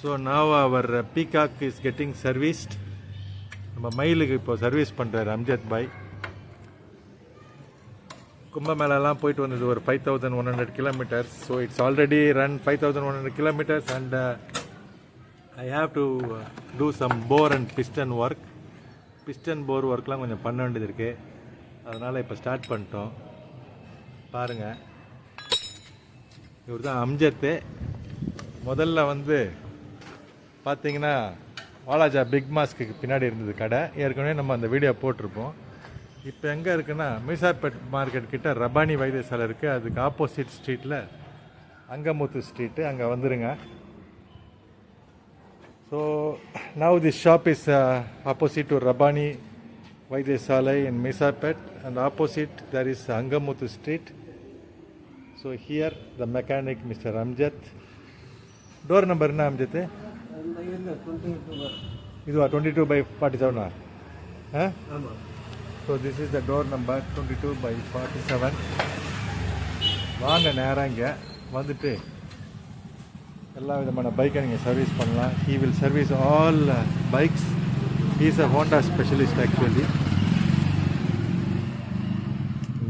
So now our peacock is getting serviced நம்ம மயிலுக்கு இப்போ சர்வீஸ் பண்ணுறாரு அம்ஜத் பாய். கும்பமேளாலாம் போயிட்டு வந்தது ஒரு five thousand one hundred kilometres so it's already run five thousand one hundred kilometres and I have to do some bore and piston work piston bore ஒர்க்லாம் கொஞ்சம் பண்ண வேண்டியது இருக்குது அதனால் இப்போ ஸ்டார்ட் பண்ணிட்டோம். பாருங்கள் இவர் தான் அம்ஜத்து. முதல்ல வந்து பார்த்தீங்கன்னா வாலாஜா பிக் மாஸ்க்கு பின்னாடி இருந்தது கடை. ஏற்கனவே நம்ம அந்த வீடியோ போட்டிருப்போம். இப்போ எங்கே இருக்குன்னா மீசாப்பேட் மார்க்கெட் கிட்ட ரபானி வைத்தியசாலை இருக்குது அதுக்கு ஆப்போசிட் ஸ்ட்ரீட்டில் அங்கமுத்து ஸ்ட்ரீட்டு அங்கே வந்துருங்க. So now the shop is opposite to Rabbani வைத்தியசாலை in Meesapet and opposite there is Angamuthu street so here the mechanic mister Amjad door number என்ன அம்ஜத்து இதுவா டுவெண்ட்டி டூ பை ஃபார்ட்டி செவனா ஆ? ஆமாம் so this is the door number twenty two by forty seven வாங்க நேராக இங்கே வந்துட்டு எல்லா விதமான பைக்கை நீங்கள் சர்வீஸ் பண்ணலாம். He will service all bikes is a Honda specialist actually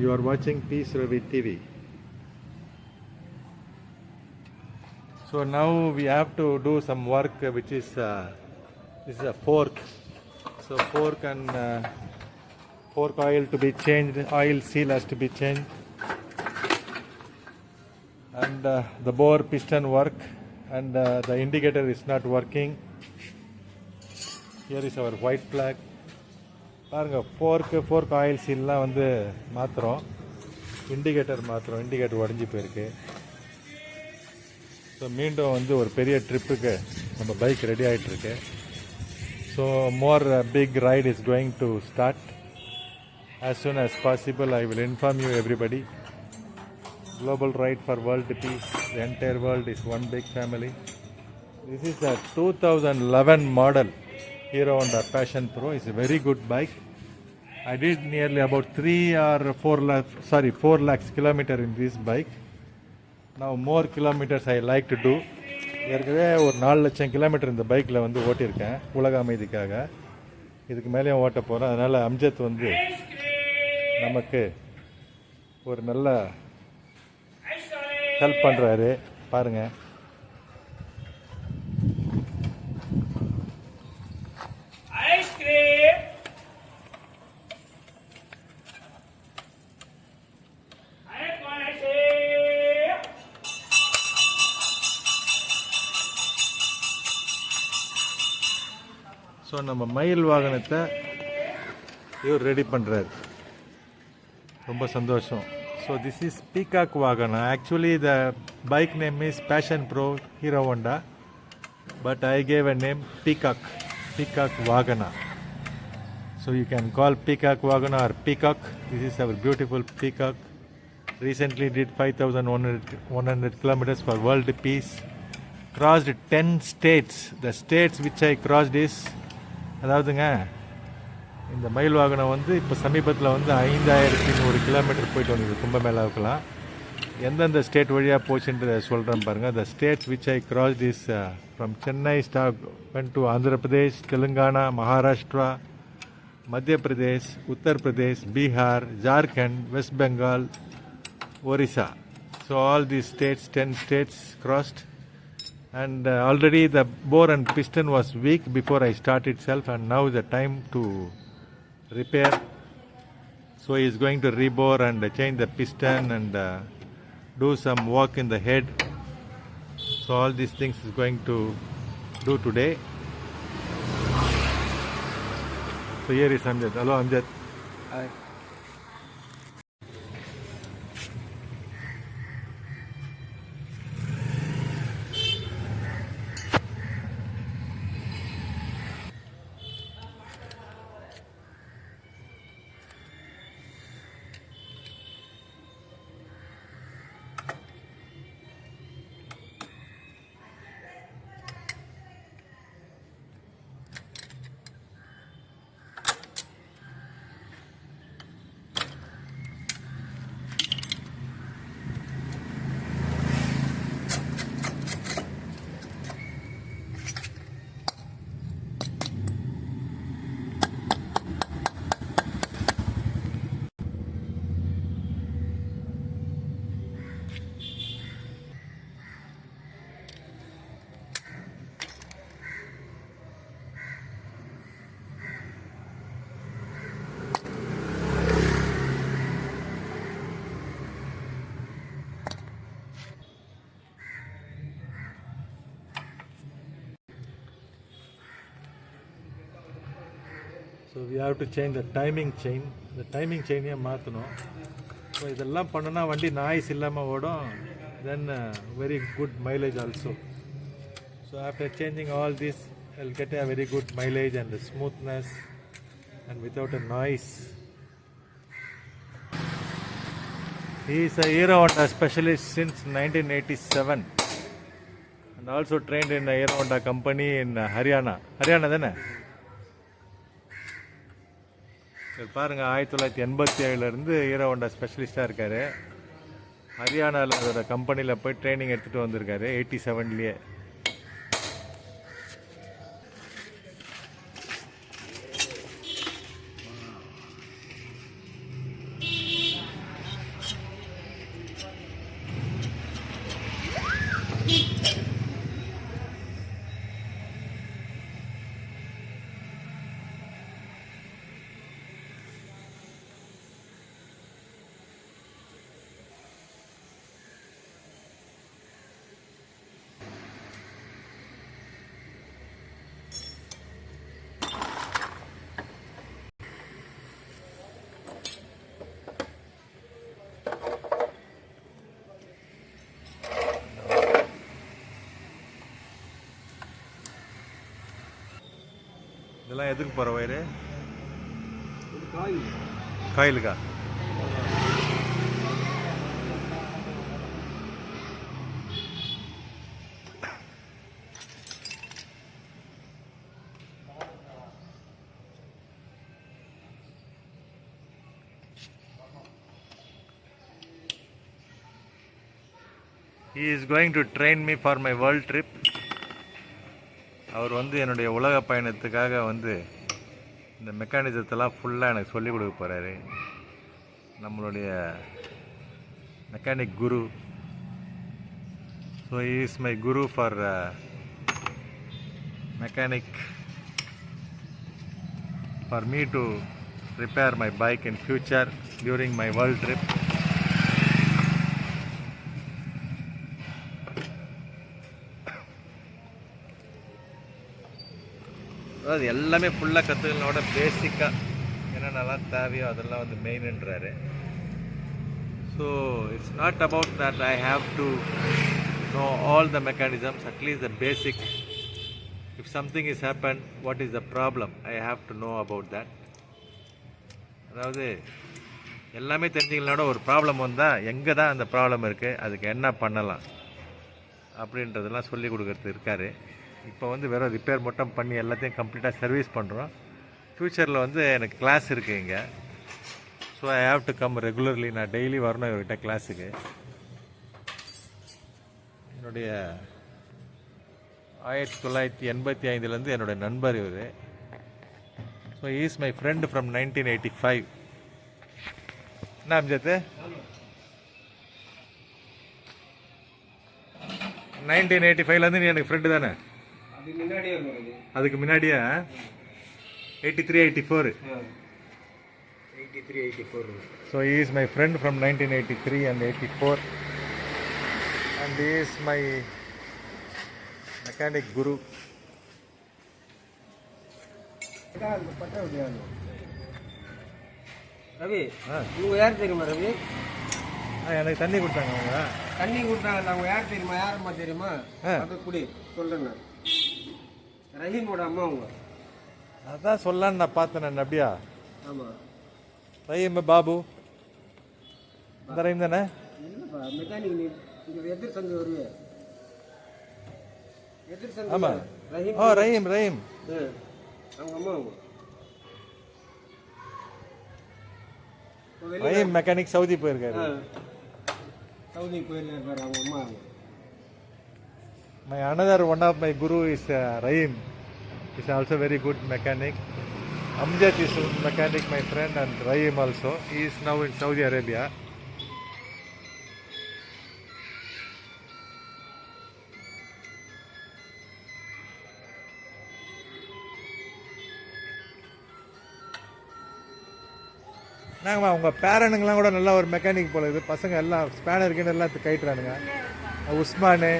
you are வாட்சிங் peace Ravi TV So now we have to do some work uh, which is uh, this is a fork. So fork and uh, fork oil to be changed, oil seal has to be changed, and uh, the bore piston work, and uh, the indicator is not working. Here is our white flag. பாருங்க ஃபோர்க்கு fork oil சீல்லாம் வந்து மாற்றுறோம் indicator மாற்றுறோம் indicator உடஞ்சி போயிருக்கு so மீண்டும் வந்து ஒரு பெரிய ட்ரிப்புக்கு நம்ம பைக் ரெடி ஆகிட்டுருக்கு so more big ride is going to start as soon as possible I will inform you everybody global ride for world peace entire world is one big family this is a two thousand eleven model Hero and Passion Pro is a very good bike I did nearly about three or four lakh sorry four lakhs kilometre in this bike நான் more kilometres I like to do ஏற்கனவே ஒரு நாலு லட்சம் kilometre இந்த பைக்கில் வந்து ஓட்டியிருக்கேன் உலக அமைதிக்காக. இதுக்கு மேலேயும் ஓட்ட போகிறேன் அதனால் அம்ஜத் வந்து நமக்கு ஒரு நல்ல ஹெல்ப் பண்ணுறாரு பாருங்கள் ஐஸ்கிரீம் ஸோ நம்ம மயில் வாகனத்தை இவர் ரெடி பண்ணுறாரு ரொம்ப சந்தோஷம். ஸோ திஸ் இஸ் பீகாக் வாகனம். Actually the bike name is Passion Pro Hero Honda but I gave a name peacock peacock Vahana so you can call peacock Vahana or peacock this is our beautiful peacock recently did 5100 100 kilometers for world peace crossed 10 states. The states which i crossed is அதாவதுங்க இந்த மயில் வாகனம் வந்து இப்போ சமீபத்தில் வந்து ஐந்தாயிரத்தி நூறு kilometre போயிட்டு வந்தது கும்பமேளாவுக்கெல்லாம். எந்தெந்த ஸ்டேட் வழியாக போச்சுன்றதை சொல்கிறேன் பாருங்கள் the states which I cross this from Chennai start went to Andhra Pradesh Telangana Maharashtra Madhya Pradesh Uttar Pradesh Bihar Jharkhand West Bengal Orissa so all the states ten states crossed and uh, already the bore and piston was weak before I start itself and now is the time to repair. So he is going to rebore and uh, change the piston and uh, do some work in the head. So all these things is going to do today. So here is Amjad. Hello Amjad. So we have to change the timing chain இந்த timing செயினையே மாற்றணும் so இதெல்லாம் பண்ணனா வண்டி noise இல்லாமல் ஓடும் then very good mileage also so after changing all this I'll get a very good mileage and smoothness and without a noise. He is a Hero Honda specialist since 1987 and also trained in a Hero Honda company in uh, Haryana. Haryana தானே சரி பாருங்கள் ஆயிரத்தி தொள்ளாயிரத்தி எண்பத்தி ஏழுலேருந்து hero Honda ஸ்பெஷலிஸ்ட்டாக இருக்கார். ஹரியானாவில் அதோட கம்பெனியில் போய் ட்ரைனிங் எடுத்துகிட்டு வந்திருக்காரு எயிட்டி செவன்லேயே இதெல்லாம் எதுக்கு போகிற வயிறு இது காய் காயிலுக்கா He is going to train me for my world trip. அவர் வந்து என்னுடைய உலக பயணத்துக்காக வந்து இந்த மெக்கானிசத்தெல்லாம் ஃபுல்லாக எனக்கு சொல்லிக் கொடுக்க போகிறாரு நம்மளுடைய mechanic guru. So is my guru for mechanic for me to repair my bike in future during my world trip அதாவது எல்லாமே ஃபுல்லாக கற்றுக்கலனோட பேசிக்காக என்னென்னலாம் தேவையோ அதெல்லாம் வந்து மெயின்ன்றாரு so it's not about that I have to know all the mechanisms at least the basic if something is happen what is the problem I have to know about that அதாவது எல்லாமே தெரிஞ்சுக்கலனோட ஒரு ப்ராப்ளம் வந்தால் எங்கே தான் அந்த problem இருக்குது அதுக்கு என்ன பண்ணலாம்? அப்படின்றதெல்லாம் சொல்லி கொடுக்குறது இருக்காரு. இப்போ வந்து வெறும் ரிப்பேர் மட்டும் பண்ணி எல்லாத்தையும் கம்ப்ளீட்டாக சர்வீஸ் பண்ணுறோம் ஃப்யூச்சரில் வந்து எனக்கு கிளாஸ் இருக்குது இங்கே. So I have to come regularly நான் டெய்லி வரணும் இவர்கிட்ட கிளாஸுக்கு என்னுடைய ஆயிரத்தி தொள்ளாயிரத்தி எண்பத்தி ஐந்துலேருந்து என்னுடைய நண்பர் இவர். So is my friend from nineteen eighty five என்ன அம்ஜத்து? நைன்டீன் எயிட்டி ஃபைவ்லேருந்து நீ எனக்கு ஃப்ரெண்டு தானே? அதுக்கு முன்னாடியே eighty three eighty four eighty three eighty four so is my friend from 1983 and 84 and he is my mechanic guru. பட்ட முடியாது ரவி இவங்க யார் தெரியுமா ரவி? எனக்கு தண்ணி கொடுத்தாங்க அவங்க. தண்ணி கொடுத்தாங்க அவங்க யார் தெரியுமா? யாரம்மா தெரியுமா. அது குடி நான் ரஹீமோட அம்மா அவங்க. அதான் சொல்லலான்னு நான் பார்த்தேன் நான் அப்படியா? ஆமா. ரஹீம் பாபு. இந்த ரஹீம் தானே? இல்லப்பா மெக்கானிக் நீ இங்க எதிர் சந்தை வருவே. எதிர் சந்தை ஆமா. ரஹீம் ஓ ரஹீம் ரஹீம். அவங்க அம்மா அவங்க. இப்ப வெளிய- ரஹீம் மெக்கானிக் சவுதி போயிருக்காரு. சவுதி போயிருக்காரு அவங்க அம்மா அவங்க. My another one of my guru is uh, Rahim. He's also very good mechanic. Amjad is a mechanic, my friend, and Rahim also. He is now in Saudi Arabia. நாங்கம்மா உங்கள் பேரனுங்கெல்லாம் கூட நல்லா ஒரு mechanic போல இது பசங்க எல்லாம் ஸ்பேனர் கிட்ட எல்லாம் கைட்டுறானுங்க உஸ்மானு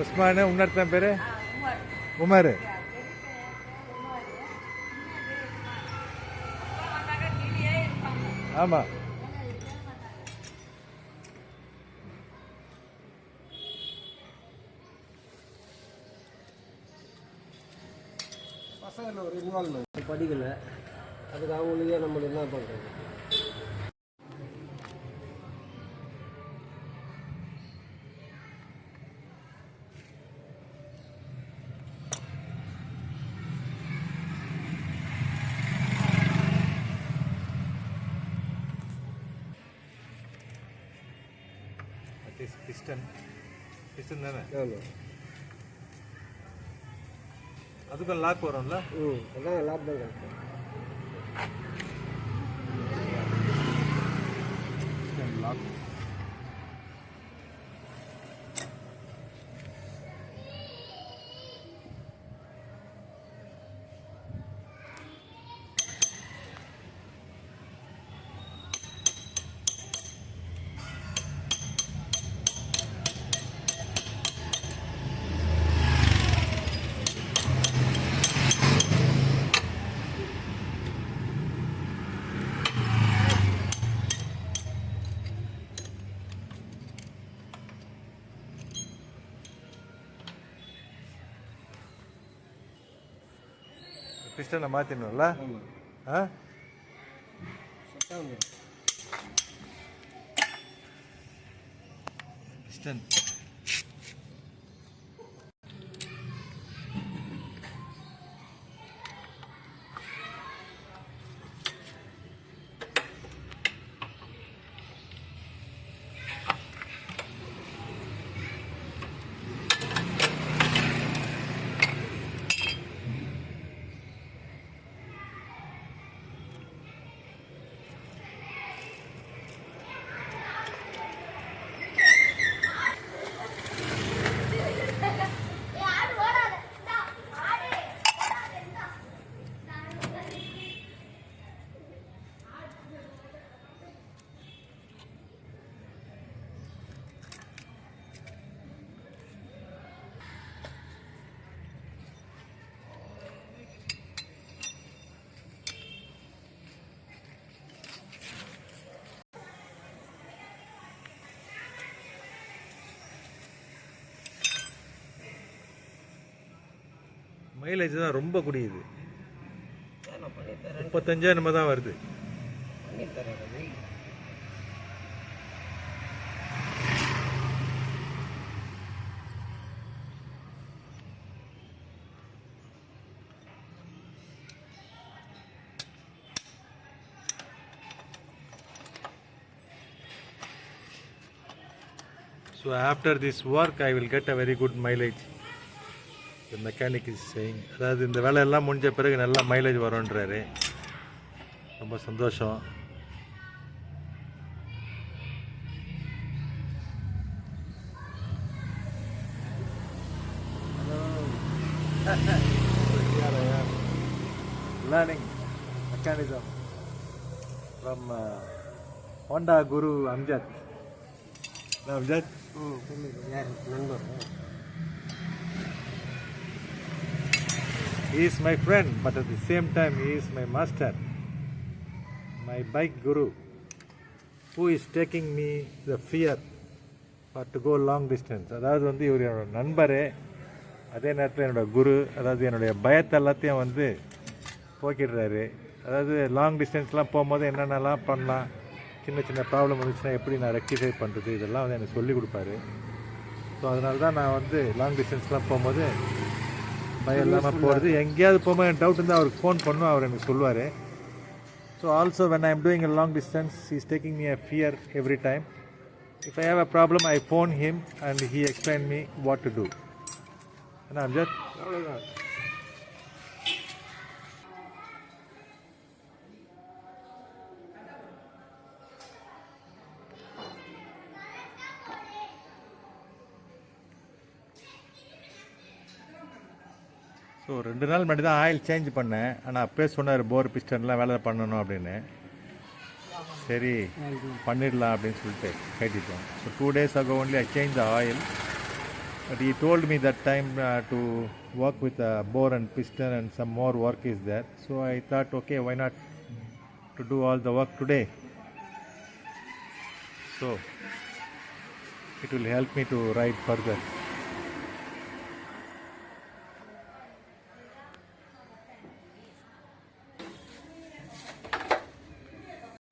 உஸ்மானு இன்னொருத்தன் பேர்? உமர். ஆமாம் பசங்களில் ஒரு இன்வால்வ்மெண்ட் படிக்கலை. அதுக்கு அவங்களுக்கே நம்மளுக்கு என்ன பண்ணுறது பிஸ்டன் பிஸ்டன் தானே? அதுக்கும் லாக் வரும்ல? ம் அதான் லாப் தான் லாக் பிஸ்டனை மாற்றிடணும்ல ஆமாம் ஆ செட்டாக மைலேஜ் தான் ரொம்ப குடியுது நான் முப்பத்தஞ்சா நம்ம தான் வருது So after this work, I will get a very good mileage. Mechanic is saying. அதாவது இந்த வேலையெல்லாம் முடிஞ்ச பிறகு நல்ல மைலேஜ் வரும்ன்றாரு ரொம்ப சந்தோஷம் Learning mechanism from uh, Honda Guru Amjad. Amjad? ம் நண்பர் He is my friend, but at the same time, he is my master, my bike guru, who is taking me the fear for to go long distance. அதாவது வந்து இவர் என்னோட நண்பர் அதே நேரத்தில் என்னோட குரு அதாவது என்னுடைய பயத்தை எல்லாத்தையும் வந்து போக்கிடுறாரு அதாவது லாங் டிஸ்டன்ஸ்லாம் போகும்போது என்னென்னலாம் பண்ணலாம் சின்ன சின்ன ப்ராப்ளம் வந்துச்சுன்னா எப்படி நான் ரெக்டிஃபை பண்ணுறது இதெல்லாம் வந்து எனக்கு சொல்லிக் கொடுப்பாரு ஸோ அதனால தான் நான் வந்து லாங் டிஸ்டன்ஸ்லாம் போகும்போது பயம் இல்லாமல் போகிறது எங்கேயாவது போகும்போது எனக்கு டவுட் இருந்தால் அவருக்கு ஃபோன் பண்ணும் அவர் எனக்கு சொல்லுவார். So also when I am doing a long distance is taking me a fear every time if I have a problem I phone him and he explain me what to do என்ன அம்ஜத் அவ்வளோதான் so ரெண்டு நாள் முன்னாடி தான் oil change பண்ணேன் ஆனால் அப்பயே சொன்னார் போர் பிஸ்டன்லாம் வேலை பண்ணணும் அப்படின்னு சரி பண்ணிடலாம் அப்படின்னு சொல்லிட்டு கேட்டுட்டோம் so two days ago only I changed the oil but he told me that time uh, to work with a bore and piston and some more work is there so I thought okay why not to do all the work today So it will help me to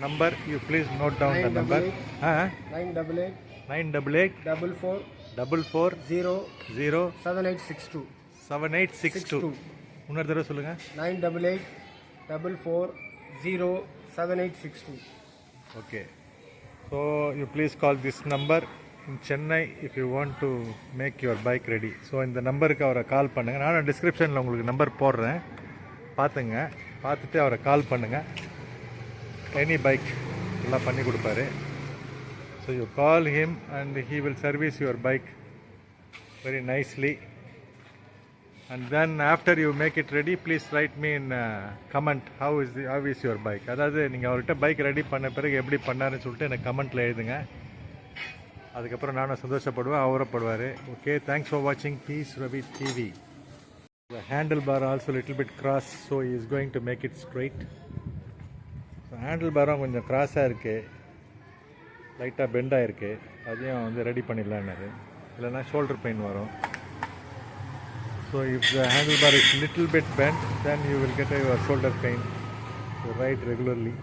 down the Nine double number. eight. Huh? Nine double eight Nine double eight double four double four zero zero seven eight six two eight six two. two. இன்னொரு தடவை சொல்லுங்க nine double eight double four zero seven eight six two Okay. So you please call this number in Chennai if you want to make your bike ready. So இந்த நம்பருக்கு அவரை கால் பண்ணுங்கள் நானும் டிஸ்கிரிப்ஷனில் உங்களுக்கு நம்பர் போடுறேன் பார்த்துங்க பார்த்துட்டு அவரை கால் பண்ணுங்கள் எனி பைக் எல்லாம் பண்ணி கொடுப்பாரு. So you call him and he will service your bike very nicely and then after you make it ready please write me comment uh, comment. How is your bike அதாவது நீங்கள் அவர்கிட்ட bike ready பண்ண பிறகு எப்படி பண்ணாருன்னு சொல்லிட்டு எனக்கு கமெண்ட்டில் எழுதுங்க. அதுக்கப்புறம் நானும் சந்தோஷப்படுவேன் அவரப்படுவார் ஓகே தேங்க்ஸ் ஃபார் வாட்சிங் peace Ravi TV handlebar also little bit cross so is going to make it straight handle பேரும் கொஞ்சம் க்ராஸாக இருக்குது லைட்டாக பெண்ட் அதையும் வந்து ரெடி பண்ணிடலான்னு இல்லைன்னா ஷோல்டர் பெயின் வரும் so if the handlebar is little bit bent then you will get your shoulder pain right regularly